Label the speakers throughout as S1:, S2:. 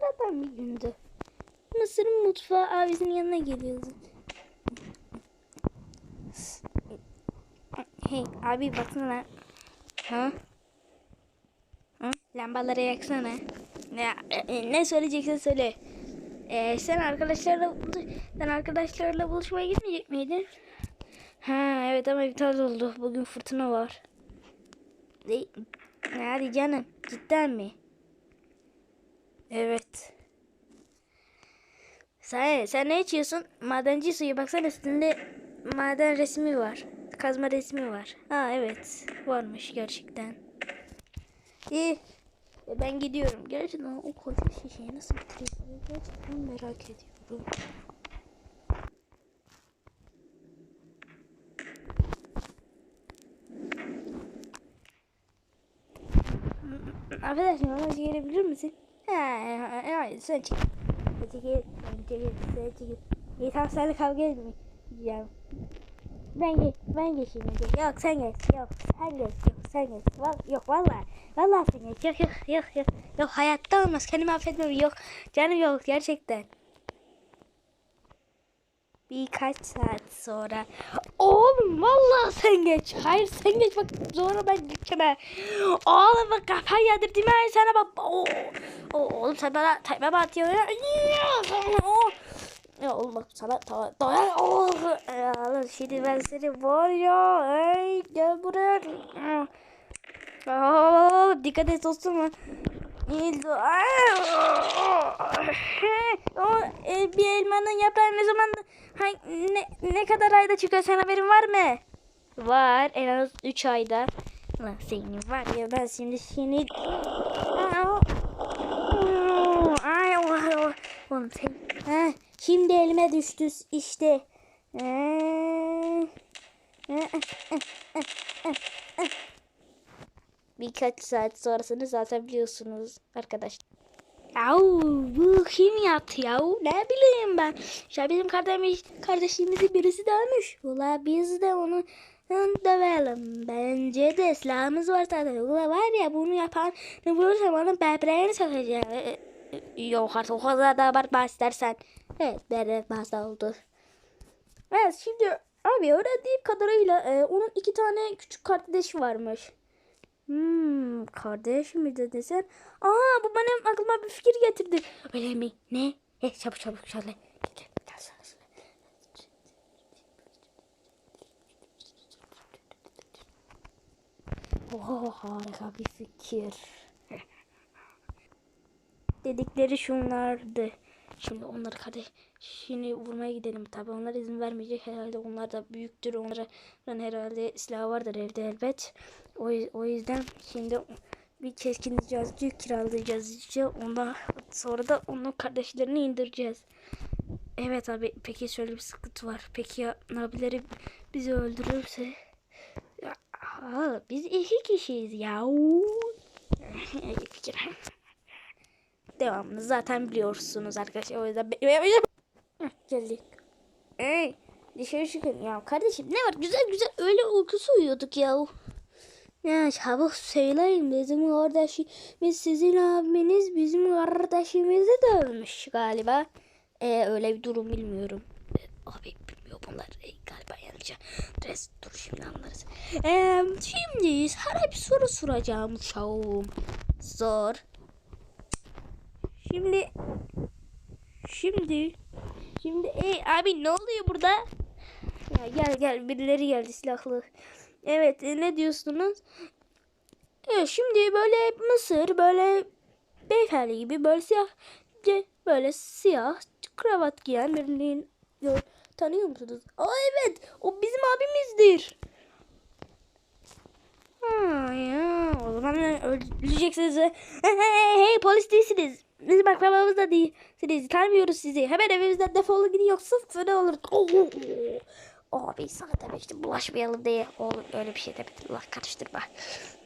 S1: sıradan bir gündü. Mısır'ın mutfağı abisinin yanına geliyordu. Hey abi baksana. Ha? Ha? Lambaları yaksana. Ne, e, ne söyleyeceksen söyle. Ee, sen arkadaşlarla sen arkadaşlarla buluşmaya gitmeyecek miydin? Ha evet ama iptal oldu. Bugün fırtına var. Ne? Hadi canım. Cidden mi? Evet. Sen, sen ne içiyorsun? Madenci suyu. Baksana üstünde maden resmi var. Kazma resmi var. Ha evet. Varmış gerçekten. İyi. E, Ben gidiyorum. Gerçekten o koca şişeyi nasıl bitireceğim? Gerçekten merak ediyorum. Affedersin bana çekebilir misin? Ha, ha, ha, sen çek. Sen çekil. Sen çekil. Sen çekil. Tamam seninle kavga etmeyeceğim. Ben geç, ben geçeyim. Yok sen geç. Yok sen geç. Yok sen geç. Val, yok vallahi. Vallahi sen geç. Yok yok yok yok. Yok hayatta olmaz. Kendimi affetmem. Yok. Canım yok gerçekten. Birkaç saat sonra. Oğlum vallahi sen geç. Hayır sen geç bak sonra ben geçeceğim. ha. Oğlum bak kafayı yedirdim ben sana bak. Oo. Oğlum sen bana tayma batıyor ya. Oo. Ya oğlum bak sana tamam. Tamam. Oh. Ya, lan şimdi ben seni var ya. Hey gel buraya. Aa, dikkat et dostum. İyi, o e, bir elmanın yaprağı ne zaman ne, ne kadar ayda çıkıyor sen haberin var mı? Var en az 3 ayda. Lan senin var ya ben şimdi seni ay. Oğlum sen ha, şimdi elime düştü işte. Ee, Birkaç saat sonrasını zaten biliyorsunuz arkadaşlar. Yahu bu kim yaptı yahu? Ne bileyim ben. İşte bizim kardeşimiz, kardeşimizi birisi dövmüş. Ula biz de onu dövelim. Bence de silahımız var zaten. Ula var ya bunu yapan ne bulursam onun böbreğini satacağım. Ee, e, Yok artık o kadar da abartma istersen. Evet benim fazla oldu. Evet şimdi abi öğrendiğim kadarıyla e, onun iki tane küçük kardeşi varmış. Kardeş mi dedin sen? Aa bu benim aklıma bir fikir getirdi. Öyle mi? Ne? E, çabuk çabuk şöyle. Gel, gel, gel sana şöyle. Oh, harika bir fikir. Dedikleri şunlardı. Şimdi onları kardeşini vurmaya gidelim. Tabi onlar izin vermeyecek herhalde. Onlar da büyüktür. Onların herhalde silahı vardır evde elbet. O, o yüzden şimdi bir keskin cihazcı kiralayacağız işte. Ondan sonra da onun kardeşlerini indireceğiz. Evet abi peki şöyle bir sıkıntı var. Peki ya abileri bizi öldürürse? Ya, aa, biz iki kişiyiz ya. Devamını zaten biliyorsunuz arkadaşlar. O yüzden geldik. Ey dışarı çıkın ya kardeşim ne var güzel güzel öyle uykusu uyuyorduk ya. Ya çabuk söyleyin bizim kardeşimiz sizin abiniz bizim kardeşimizi dövmüş galiba. Ee, öyle bir durum bilmiyorum. Ee, abi bilmiyor bunlar ee, galiba yanlış. Res dur şimdi anlarız. Ee, şimdi sana bir soru soracağım uşağım. Sor. Şimdi şimdi şimdi ey abi ne oluyor burada? Ya gel gel birileri geldi silahlı. Evet e, ne diyorsunuz? Evet, şimdi böyle Mısır böyle beyefendi gibi böyle siyah böyle siyah kravat giyen birini tanıyor musunuz? Aa evet o bizim abimizdir. Ha ya o zaman öleceksiniz. Hey, hey, hey polis değilsiniz. Bizim akrabamız da değilsiniz. Tanımıyoruz sizi. Hemen evimizden defolu gidin yoksa fena olur. Abi sana demiştim bulaşmayalım diye. Oğlum öyle bir şey demedim. Allah karıştırma.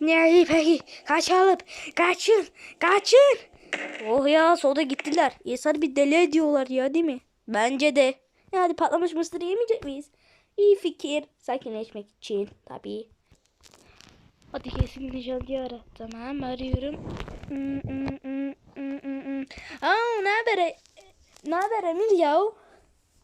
S1: Ne iyi peki. Kaçalım. Kaçın. Kaçın. Oh ya solda gittiler. İnsanı bir deli ediyorlar ya değil mi? Bence de. E hadi patlamış mısır yemeyecek miyiz? İyi fikir. Sakinleşmek için tabii. Hadi kesin nişancı ara. Tamam arıyorum. Hmm, hmm, hmm, hmm, hmm, hmm. Aa, ne haber? e- Ne haber Emir ya?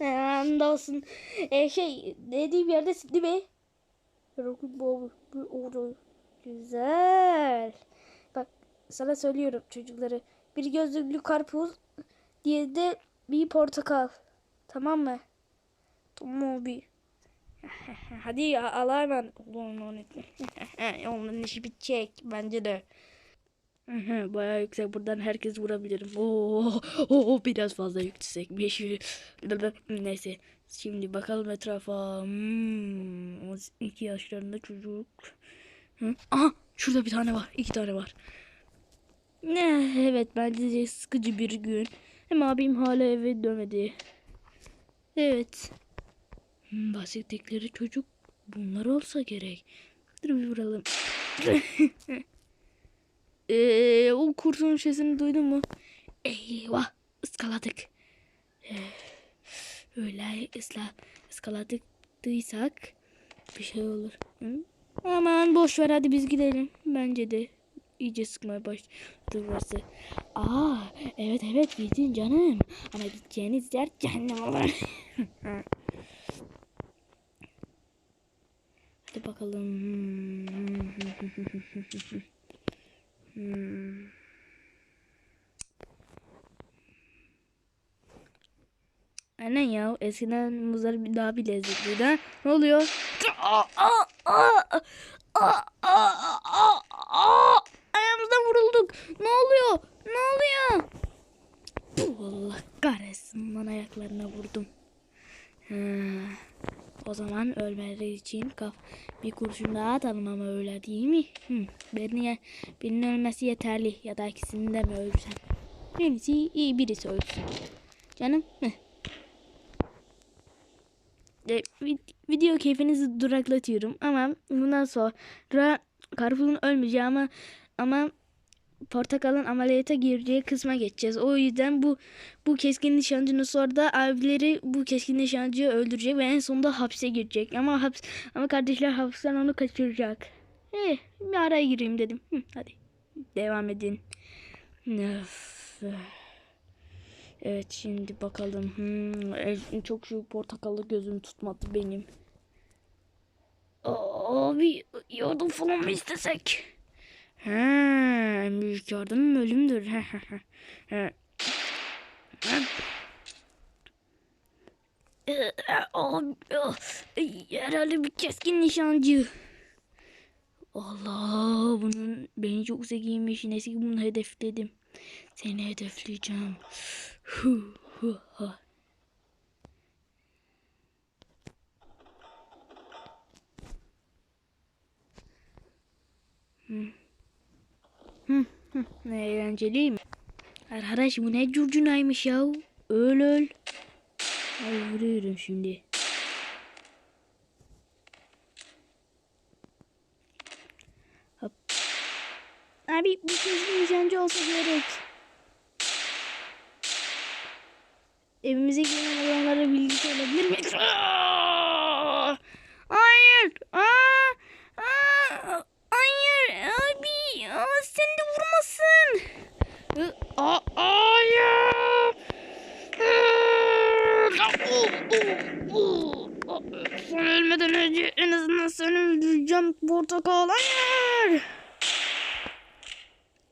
S1: Andolsun. E, şey dediğim yerde sildi mi? Güzel. Bak sana söylüyorum çocukları. Bir gözlüklü karpuz, diye de bir portakal. Tamam mı? Tamam abi. Hadi Allah'a emanet olun. Onun işi bitecek bence de. Bayağı yüksek buradan herkes vurabilirim. Oo, oo biraz fazla yüksekmiş. Neyse şimdi bakalım etrafa. Hmm, 2 yaşlarında çocuk. Hı? Aha şurada bir tane var. iki tane var. Ne evet bence de sıkıcı bir gün. Hem abim hala eve dönmedi. Evet. Hmm, bahsettikleri çocuk bunlar olsa gerek. Dur bir vuralım. Ee, o kurtun sesini duydun mu? Eyvah ıskaladık. Ee, öyle ısla, ıskaladıktıysak bir şey olur. Hı? Aman boş ver hadi biz gidelim. Bence de iyice sıkmaya başladı burası. Aa evet evet gidin canım. Ama gideceğiniz yer cehennem olur. hadi bakalım. Hmm. Aynen ya eskiden muzlar daha bir lezzetliydi ha. Ne oluyor? Ayağımızdan vurulduk. Ne oluyor? Ne oluyor? Allah kahretsin lan ayaklarına vurdum. Ha, o zaman ölmeleri için kaf bir kurşun daha atalım ama öyle değil mi? Hı, birinin, birinin ölmesi yeterli ya da ikisini de mi ölsem? Birisi iyi birisi ölsün. Canım. Heh. E, vid- video keyfinizi duraklatıyorum ama bundan sonra karpuzun ölmeyeceği ama ama portakalın ameliyata gireceği kısma geçeceğiz. O yüzden bu bu keskin nişancının sonra abileri bu keskin nişancıyı öldürecek ve en sonunda hapse girecek. Ama haps ama kardeşler hapisten onu kaçıracak. Eh, bir araya gireyim dedim. Hı, hadi devam edin. Öf. Evet şimdi bakalım. Hmm, çok şu portakalı gözüm tutmadı benim. Abi yardım falan mı istesek? He, en büyük yardım ölümdür. Ah, herhalde bir keskin nişancı. Allah bunun beni çok zekiymiş. Neyse ki bunu hedefledim. Seni hedefleyeceğim. Ha. Hı. Ne eğlenceli mi? Arkadaş bu ne curcunaymış ya. Öl öl. Ay vuruyorum şimdi. Hop. Abi bu kez nişancı olsa gerek. Evimize giren adamlara bilgi olabilir mi? Aa! Hayır. Aa! Aa! Hayır. Abi. Aa, seni de vurmasın. Hı, Aa, hayır. Sen ölmeden önce en azından seni öldüreceğim portakal. Hayır.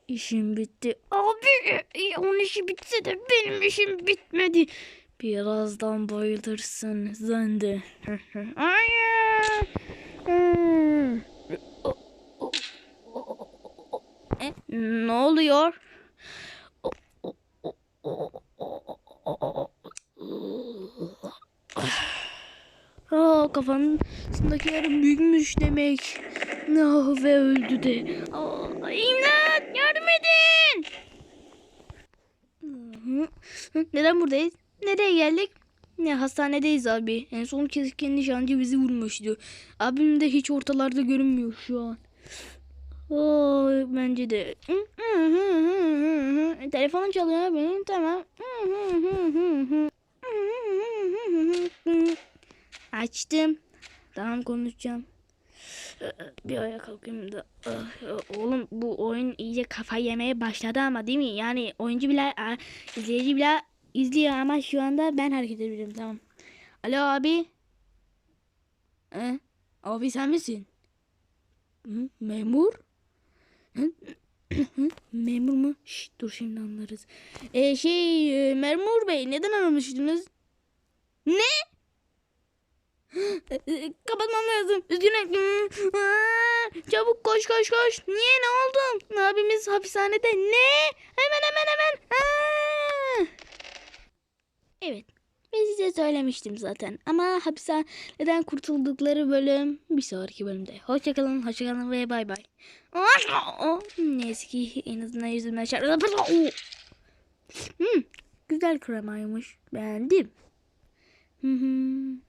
S1: İşim bitti. Abi onun işi bitse de benim işim bitmedi. Birazdan bayılırsın sen de. Hayır. E, ne oluyor? Aa, kafanındaki yarım büyümüş demek. No, ve öldü de. Aa, imdat yardım edin. Neden buradayız? Nereye geldik? Ne hastanedeyiz abi. En son keskin nişancı bizi vurmuştu. Abim de hiç ortalarda görünmüyor şu an. Oo, bence de. Telefonum çalıyor abi. Tamam. Açtım. Tamam konuşacağım. Bir ayağa kalkayım da. Oğlum bu oyun iyice kafa yemeye başladı ama değil mi? Yani oyuncu bile, izleyici bile izliyor ama şu anda ben hareket edebilirim. Tamam. Alo abi. He? Abi sen misin? Memur? Memur mu? Şşt, dur şimdi anlarız. E, şey e, memur bey neden aramıştınız? Ne? E, e, Kapatmam lazım. Üzgünüm. Çabuk koş koş koş. Niye ne oldu? Abimiz hapishanede. Ne? Hemen hemen hemen. Evet. Ben size söylemiştim zaten. Ama hapishaneden kurtuldukları bölüm bir sonraki bölümde. Hoşçakalın, hoşçakalın ve bay bay. Neyse ki en azından yüzümden şarkı. Hmm, güzel kremaymış. Beğendim. Hı hı.